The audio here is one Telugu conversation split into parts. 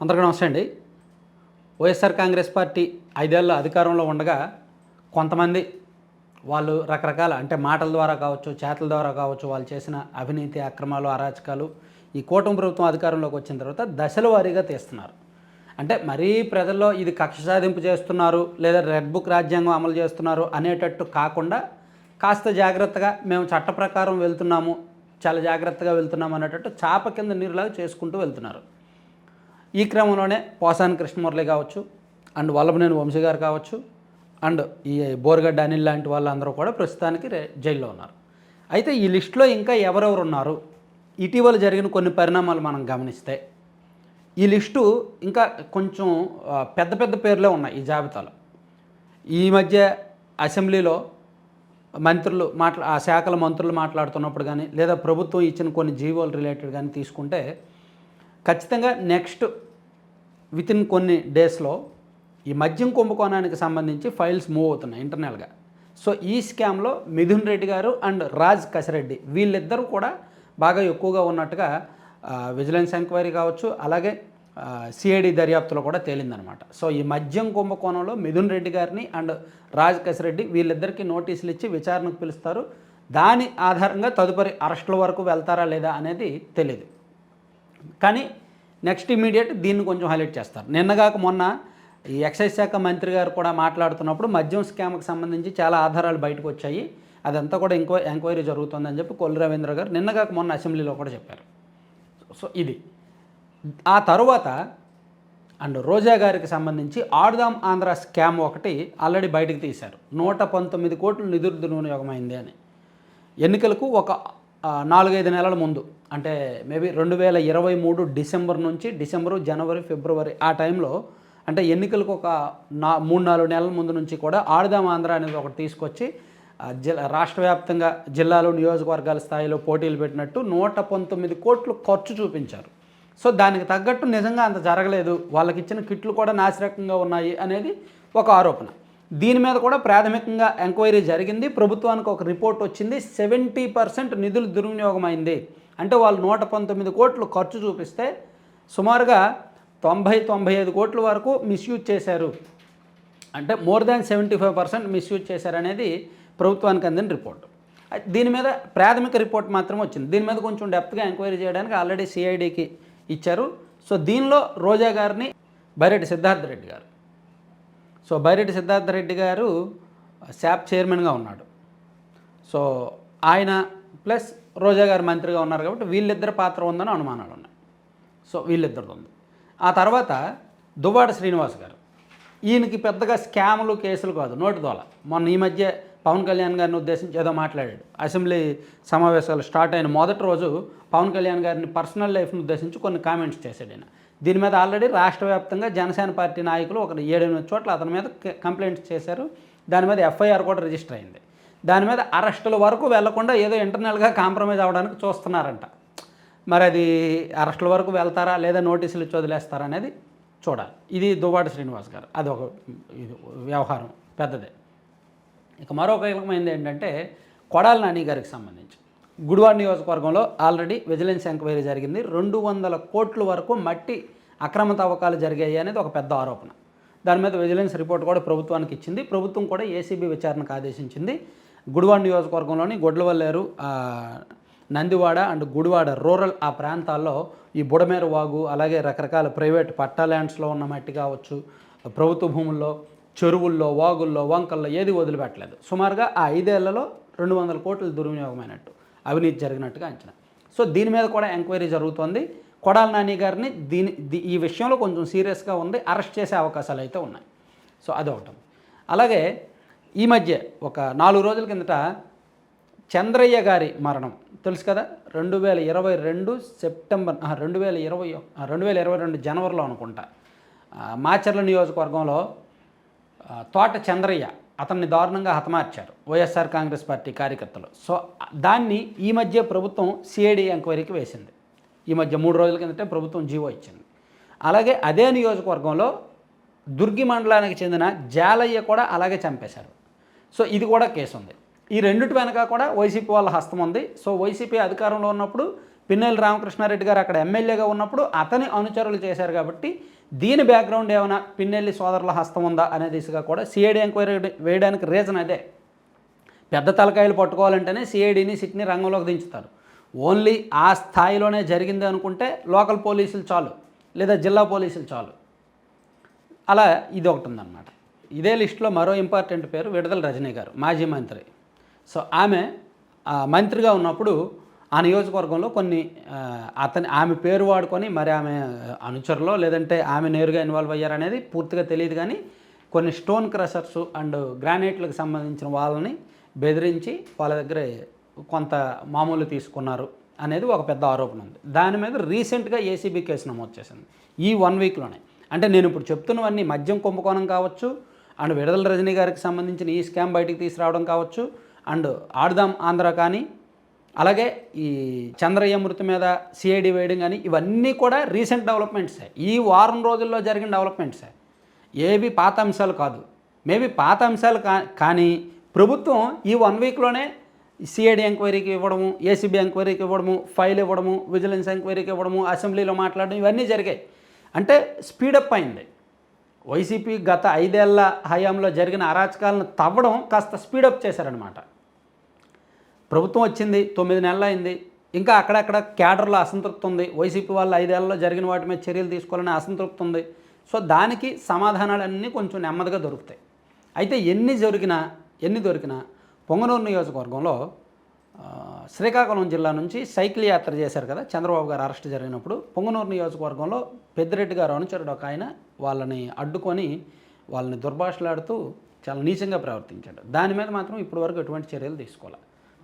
అందరికీ నమస్తే అండి. వైఎస్ఆర్ కాంగ్రెస్ పార్టీ ఐదేళ్ళు అధికారంలో ఉండగా కొంతమంది వాళ్ళు రకరకాల అంటే మాటల ద్వారా కావచ్చు చేతల ద్వారా కావచ్చు వాళ్ళు చేసిన అవినీతి అక్రమాలు అరాచకాలు ఈ కూటమి ప్రభుత్వం అధికారంలోకి వచ్చిన తర్వాత దశల వారీగా తీస్తున్నారు. అంటే మరీ ప్రజల్లో ఇది కక్ష సాధింపు చేస్తున్నారు లేదా రెడ్ బుక్ రాజ్యాంగం అమలు చేస్తున్నారు అనేటట్టు కాకుండా కాస్త జాగ్రత్తగా మేము చట్ట ప్రకారం వెళ్తున్నాము చాలా జాగ్రత్తగా వెళ్తున్నాము అనేటట్టు చాప కింద నీరులాగా చేసుకుంటూ వెళ్తున్నారు. ఈ క్రమంలోనే పోసాని కృష్ణమురళి కావచ్చు అండ్ వల్లభనేని వంశీ గారు కావచ్చు అండ్ ఈ బోర్గడ్డ అనిల్ లాంటి వాళ్ళందరూ కూడా ప్రస్తుతానికి జైల్లో ఉన్నారు. అయితే ఈ లిస్టులో ఇంకా ఎవరెవరు ఉన్నారు? ఇటీవల జరిగిన కొన్ని పరిణామాలు మనం గమనిస్తే ఈ లిస్టు ఇంకా కొంచెం పెద్ద పెద్ద పేర్లే ఉన్నాయి ఈ జాబితాలో. ఈ మధ్య అసెంబ్లీలో మంత్రులు మాట్లా ఆ శాఖల మంత్రులు మాట్లాడుతున్నప్పుడు కానీ లేదా ప్రభుత్వం ఇచ్చిన కొన్ని జీవోలు రిలేటెడ్ కానీ తీసుకుంటే ఖచ్చితంగా నెక్స్ట్ విత్ ఇన్ కొన్ని డేస్లో ఈ మద్యం కుంభకోణానికి సంబంధించి ఫైల్స్ మూవ్ అవుతున్నాయి ఇంటర్నల్గా. సో ఈ స్కామ్లో మిథున్ రెడ్డి గారు అండ్ రాజ్ కసిరెడ్డి వీళ్ళిద్దరూ కూడా బాగా ఎక్కువగా ఉన్నట్టుగా విజిలెన్స్ ఎంక్వైరీ కావచ్చు అలాగే సిఐడి దర్యాప్తులో కూడా తేలిందనమాట. సో ఈ మద్యం కుంభకోణంలో మిథున్ రెడ్డి గారిని అండ్ రాజ్ కసిరెడ్డి వీళ్ళిద్దరికీ నోటీసులు ఇచ్చి విచారణకు పిలుస్తారు. దాని ఆధారంగా తదుపరి అరెస్టుల వరకు వెళ్తారా లేదా అనేది తెలియదు కానీ నెక్స్ట్ ఇమీడియట్ దీన్ని కొంచెం హైలైట్ చేస్తారు. నిన్నగాక మొన్న ఈ ఎక్సైజ్ శాఖ మంత్రి గారు కూడా మాట్లాడుతున్నప్పుడు మద్యం స్కామ్కి సంబంధించి చాలా ఆధారాలు బయటకు వచ్చాయి. అదంతా కూడా ఇంకో ఎంక్వైరీ జరుగుతుందని చెప్పి కొల్లు రవీంద్ర గారు నిన్నగాక మొన్న అసెంబ్లీలో కూడా చెప్పారు. సో ఇది. ఆ తరువాత అండ్ రోజా గారికి సంబంధించి ఆడుదాం ఆంధ్ర స్కామ్ ఒకటి ఆల్రెడీ బయటకు తీశారు. నూట పంతొమ్మిది కోట్లు నిధులు దుర్వినియోగమైంది అని. ఎన్నికలకు ఒక నాలుగైదు నెలల ముందు. అంటే మేబీ రెండు వేల ఇరవై మూడు డిసెంబర్ నుంచి డిసెంబరు జనవరి ఫిబ్రవరి ఆ టైంలో అంటే ఎన్నికలకు ఒక నా మూడు నాలుగు నెలల ముందు నుంచి కూడా ఆడుదాం ఆంధ్ర అనేది ఒకటి తీసుకొచ్చి జిల్లా రాష్ట్ర వ్యాప్తంగా జిల్లాలు నియోజకవర్గాల స్థాయిలో పోటీలు పెట్టినట్టు నూట పంతొమ్మిది కోట్లు ఖర్చు చూపించారు. సో దానికి తగ్గట్టు నిజంగా అంత జరగలేదు. వాళ్ళకి ఇచ్చిన కిట్లు కూడా నాసిరకంగా ఉన్నాయి అనేది ఒక ఆరోపణ. దీని మీద కూడా ప్రాథమికంగా ఎంక్వైరీ జరిగింది. ప్రభుత్వానికి ఒక రిపోర్ట్ వచ్చింది. సెవెంటీ పర్సెంట్ నిధులు దుర్వినియోగమైంది. అంటే వాళ్ళు నూట పంతొమ్మిది కోట్లు ఖర్చు చూపిస్తే సుమారుగా తొంభై తొంభై ఐదు కోట్ల వరకు మిస్యూజ్ చేశారు. అంటే more than seventy five percent misuse చేశారనేది ప్రభుత్వానికి అందిన రిపోర్ట్. దీని మీద ప్రాథమిక రిపోర్ట్ మాత్రం వచ్చింది. దీని మీద కొంచెం డెప్త్గా ఎంక్వైరీ చేయడానికి ఆల్రెడీ సిఐడికి ఇచ్చారు. సో దీనిలో రోజా గారిని బైరెడ్డి సిద్ధార్థ రెడ్డి గారు. సో బైరెడ్డి సిద్ధార్థ రెడ్డి గారు శాప్ చైర్మన్గా ఉన్నాడు. సో ఆయన ప్లస్ రోజా గారు మంత్రిగా ఉన్నారు కాబట్టి వీళ్ళిద్దరి పాత్ర ఉందని అనుమానాలు ఉన్నాయి సో వీళ్ళిద్దరిది ఉంది. ఆ తర్వాత దువ్వాడ శ్రీనివాస్ గారు. ఈయనకి పెద్దగా స్కాములు కేసులు కాదు నోటి దోల. మొన్న ఈ మధ్య పవన్ కళ్యాణ్ గారిని ఉద్దేశించి ఏదో మాట్లాడాడు. అసెంబ్లీ సమావేశాలు స్టార్ట్ అయిన మొదటి రోజు పవన్ కళ్యాణ్ గారిని పర్సనల్ లైఫ్ని ఉద్దేశించి కొన్ని కామెంట్స్ చేశాడు ఆయన దీని మీద ఆల్రెడీ రాష్ట్ర వ్యాప్తంగా జనసేన పార్టీ నాయకులు ఒక ఏడెనిమిది చోట్ల అతని మీద కంప్లైంట్స్ చేశారు. దాని మీద ఎఫ్ఐఆర్ కూడా రిజిస్టర్ అయింది. దాని మీద అరెస్టుల వరకు వెళ్ళకుండా ఏదో ఇంటర్నల్గా కాంప్రమైజ్ అవ్వడానికి చూస్తున్నారంట. మరి అది అరెస్టుల వరకు వెళ్తారా లేదా నోటీసులు ఇచ్చి వదిలేస్తారా అనేది చూడాలి. ఇది దువ్వాడ శ్రీనివాస్ గారు. అది ఒక ఇది వ్యవహారం పెద్దదే. ఇక మరొక కీలకమైనది ఏంటంటే కొడాల నాని గారికి సంబంధించి. గుడివాడ నియోజకవర్గంలో ఆల్రెడీ విజిలెన్స్ ఎంక్వైరీ జరిగింది. రెండు వందల కోట్ల వరకు మట్టి అక్రమ తవ్వకాలు జరిగాయి అనేది ఒక పెద్ద ఆరోపణ. దాని మీద విజిలెన్స్ రిపోర్ట్ కూడా ప్రభుత్వానికి ఇచ్చింది. ప్రభుత్వం కూడా ఏసీబీ విచారణకు ఆదేశించింది. గుడివాడ నియోజకవర్గంలోని గొడ్లవల్లేరు నందివాడ అండ్ గుడివాడ రూరల్ ఆ ప్రాంతాల్లో ఈ బుడమేరు వాగు అలాగే రకరకాల ప్రైవేట్ పట్టా ల్యాండ్స్లో ఉన్న మట్టి కావచ్చు ప్రభుత్వ భూముల్లో చెరువుల్లో వాగుల్లో వంకల్లో ఏది వదిలిపెట్టలేదు. సుమారుగా ఆ ఐదేళ్ళలో రెండు వందల కోట్లు దుర్వినియోగమైనట్టు. అవినీతి జరిగినట్టుగా అంచనా. సో దీని మీద కూడా ఎంక్వైరీ జరుగుతోంది. కొడాల నాని గారిని దీని దీ- ఈ విషయంలో కొంచెం సీరియస్గా ఉంది. అరెస్ట్ చేసే అవకాశాలు అయితే ఉన్నాయి. సో అదొకటి అలాగే ఈ మధ్య ఒక నాలుగు రోజుల కిందట చంద్రయ్య గారి మరణం. తెలుసు కదా? రెండు వేల ఇరవై రెండు సెప్టెంబర్ రెండు వేల ఇరవై రెండు వేల ఇరవై రెండు జనవరిలో అనుకుంటా. మాచర్ల నియోజకవర్గంలో తోట చంద్రయ్య అతన్ని దారుణంగా హతమార్చారు. వైఎస్ఆర్ కాంగ్రెస్ పార్టీ కార్యకర్తలు. సో దాన్ని ఈ మధ్య ప్రభుత్వం సిఐడి ఎంక్వైరీకి వేసింది. ఈ మధ్య మూడు రోజుల కిందటే ప్రభుత్వం జీవో ఇచ్చింది. అలాగే అదే నియోజకవర్గంలో దుర్గి మండలానికి చెందిన జాలయ్య కూడా అలాగే చంపేశారు. సో ఇది కూడా కేసు ఉంది ఈ రెండిటి వెనక కూడా వైసీపీ వాళ్ళ హస్తం ఉంది. సో వైసీపీ అధికారంలో ఉన్నప్పుడు పిన్నెల రామకృష్ణారెడ్డి గారు అక్కడ ఎమ్మెల్యేగా ఉన్నప్పుడు అతని అనుచరులు చేశారు కాబట్టి దీని బ్యాక్గ్రౌండ్ ఏమైనా పిన్నెల్లి సోదరుల హస్తం ఉందా అనే దిశగా కూడా సిఐడి ఎంక్వైరీ వేయడానికి రీజన్ అదే. పెద్ద తలకాయలు పట్టుకోవాలంటేనే సిఐడిని సిట్ని రంగంలోకి దించుతారు. ఓన్లీ ఆ స్థాయిలోనే జరిగింది అనుకుంటే లోకల్ పోలీసులు చాలు లేదా జిల్లా పోలీసులు చాలు. అలా ఇది ఒకటి ఉందన్నమాట ఇదే లిస్టులో మరో ఇంపార్టెంట్ పేరు విడుదల రజనీ గారు మాజీ మంత్రి. సో ఆమె మంత్రిగా ఉన్నప్పుడు ఆ నియోజకవర్గంలో కొన్ని అతని ఆమె పేరు వాడుకొని మరి ఆమె అనుచరులో లేదంటే ఆమె నేరుగా ఇన్వాల్వ్ అయ్యారనేది పూర్తిగా తెలియదు కానీ కొన్ని స్టోన్ క్రషర్స్ అండ్ గ్రానైట్లకు సంబంధించిన వాళ్ళని బెదిరించి వాళ్ళ దగ్గర కొంత మామూలు తీసుకున్నారు అనేది ఒక పెద్ద ఆరోపణ ఉంది. దాని మీద రీసెంట్గా ఏసీబీ కేసు నమోదు చేసింది. ఈ వన్ వీక్లోనే. అంటే నేను ఇప్పుడు చెప్తున్నవన్నీ మద్యం కుంభకోణం కావచ్చు అండ్ విడుదల రజనీ గారికి సంబంధించిన ఈ స్కామ్ బయటికి తీసుకురావడం కావచ్చు అండ్ ఆడుదాం ఆంధ్ర కానీ అలాగే ఈ చంద్రయ్య మృతి మీద సిఐడి వేయడం కానీ ఇవన్నీ కూడా రీసెంట్ డెవలప్మెంట్సే ఈ వారం రోజుల్లో జరిగిన డెవలప్మెంట్సే ఏవి పాత అంశాలు కాదు. మేబీ పాత అంశాలు కా కానీ ప్రభుత్వం ఈ వన్ వీక్లోనే సిఐడి ఎంక్వైరీకి ఇవ్వడము ఏసీబీ ఎంక్వైరీకి ఇవ్వడము ఫైల్ ఇవ్వడము విజిలెన్స్ ఎంక్వైరీకి ఇవ్వడము అసెంబ్లీలో మాట్లాడడం ఇవన్నీ జరిగాయి. అంటే స్పీడప్ అయింది. వైసీపీ గత ఐదేళ్ళ హయాంలో జరిగిన అరాచకాలను తవ్వడం కాస్త స్పీడప్ చేశారనమాట ప్రభుత్వం వచ్చింది తొమ్మిది నెలలు అయింది. ఇంకా అక్కడక్కడ క్యాడర్లో అసంతృప్తి ఉంది. వైసీపీ వాళ్ళు ఐదేళ్ళలో జరిగిన వాటి మీద చర్యలు తీసుకోవాలని అసంతృప్తి ఉంది. సో దానికి సమాధానాలన్నీ కొంచెం నెమ్మదిగా దొరుకుతాయి. అయితే ఎన్ని జరిగినా ఎన్ని దొరికినా పొంగనూరు నియోజకవర్గంలో శ్రీకాకుళం జిల్లా నుంచి సైకిల్ యాత్ర చేశారు కదా చంద్రబాబు గారు అరెస్ట్ జరిగినప్పుడు పొంగనూరు నియోజకవర్గంలో పెద్దిరెడ్డి గారు అనుచరుడు ఒక ఆయన వాళ్ళని అడ్డుకొని వాళ్ళని దుర్భాషలాడుతూ చాలా నీచంగా ప్రవర్తించాడు. దాని మీద మాత్రం ఇప్పటివరకు ఎటువంటి చర్యలు తీసుకోవాలి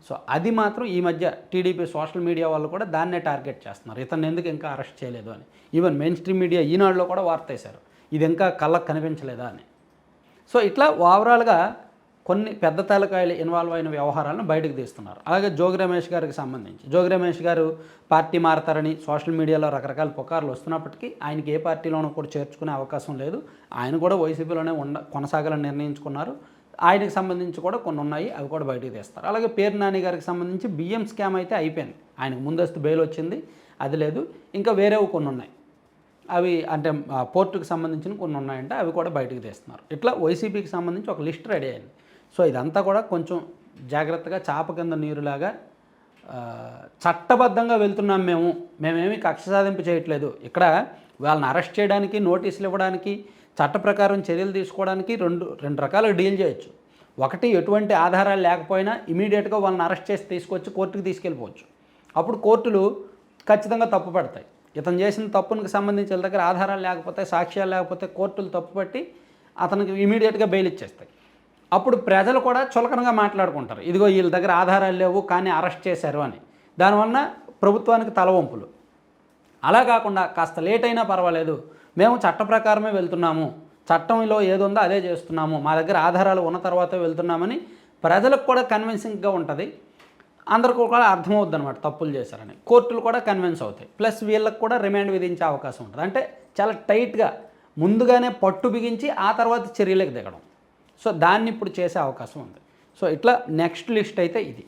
సో అది మాత్రం ఈ మధ్య టీడీపీ సోషల్ మీడియా వాళ్ళు కూడా దాన్నే టార్గెట్ చేస్తున్నారు. ఇతను ఎందుకు ఇంకా అరెస్ట్ చేయలేదు అని. ఈవెన్ మెయిన్ స్ట్రీమ్ మీడియా ఈనాడులో కూడా వార్త వేశారు. ఇది ఇంకా కళ్ళకు కనిపించలేదా అని. సో ఇట్లా ఓవరాల్గా కొన్ని పెద్ద తలకాయలు ఇన్వాల్వ్ అయిన వ్యవహారాలను బయటకు తీస్తున్నారు. అలాగే జోగి రమేష్ గారికి సంబంధించి. జోగి రమేష్ గారు పార్టీ మారతారని సోషల్ మీడియాలో రకరకాల పుకార్లు వస్తున్నప్పటికీ ఆయనకి ఏ పార్టీలోనూ కూడా చేర్చుకునే అవకాశం లేదు. ఆయన కూడా వైసీపీలోనే ఉండ కొనసాగాలని నిర్ణయించుకున్నారు. ఆయనకి సంబంధించి కూడా కొన్ని ఉన్నాయి అవి కూడా బయటకు తీస్తారు. అలాగే పేరు నాని గారికి సంబంధించి బియ్యం స్కామ్ అయితే అయిపోయింది. ఆయనకు ముందస్తు బెయిల్ వచ్చింది అది లేదు. ఇంకా వేరేవి కొన్ని ఉన్నాయి. అవి అంటే పోర్టుకు సంబంధించిన కొన్ని ఉన్నాయంటే అవి కూడా బయటకు తీస్తున్నారు. ఇట్లా వైసీపీకి సంబంధించి ఒక లిస్ట్ రెడీ అయింది. సో ఇదంతా కూడా కొంచెం జాగ్రత్తగా చాప కింద నీరులాగా చట్టబద్ధంగా వెళ్తున్నాం మేము. మేమేమి కక్ష సాధింపు చేయట్లేదు. ఇక్కడ వాళ్ళని అరెస్ట్ చేయడానికి నోటీసులు ఇవ్వడానికి చట్ట ప్రకారం చర్యలు తీసుకోవడానికి రెండు రెండు రకాలు డీల్ చేయొచ్చు. ఒకటి ఎటువంటి ఆధారాలు లేకపోయినా ఇమీడియట్గా వాళ్ళని అరెస్ట్ చేసి తీసుకొచ్చి కోర్టుకు తీసుకెళ్ళిపోవచ్చు. అప్పుడు కోర్టులు ఖచ్చితంగా తప్పు పడతాయి. ఇతను చేసిన తప్పునికి సంబంధించి వీళ్ళ దగ్గర ఆధారాలు లేకపోతే సాక్ష్యాలు లేకపోతే కోర్టులు తప్పు పట్టి అతనికి ఇమీడియట్గా బెయిల్ ఇచ్చేస్తాయి. అప్పుడు ప్రజలు కూడా చులకనగా మాట్లాడుకుంటారు. ఇదిగో వీళ్ళ దగ్గర ఆధారాలు లేవు కానీ అరెస్ట్ చేశారు అని. దానివల్ల ప్రభుత్వానికి తలవంపులు. అలా కాకుండా కాస్త లేట్ అయినా పర్వాలేదు మేము చట్ట ప్రకారమే వెళ్తున్నాము. చట్టంలో ఏది ఉందో అదే చేస్తున్నాము. మా దగ్గర ఆధారాలు ఉన్న తర్వాత వెళ్తున్నామని ప్రజలకు కూడా కన్విన్సింగ్గా ఉంటుంది. అందరికీ కూడా అర్థమవుద్ది అనమాట తప్పులు చేశారని. కోర్టులు కూడా కన్విన్స్ అవుతాయి. ప్లస్ వీళ్ళకి కూడా రిమాండ్ విధించే అవకాశం ఉంటుంది. అంటే చాలా టైట్గా ముందుగానే పట్టు బిగించి ఆ తర్వాత చర్యలకు దిగడం. సో దాన్ని ఇప్పుడు చేసే అవకాశం ఉంది. సో ఇట్లా నెక్స్ట్ లిస్ట్ అయితే ఇది.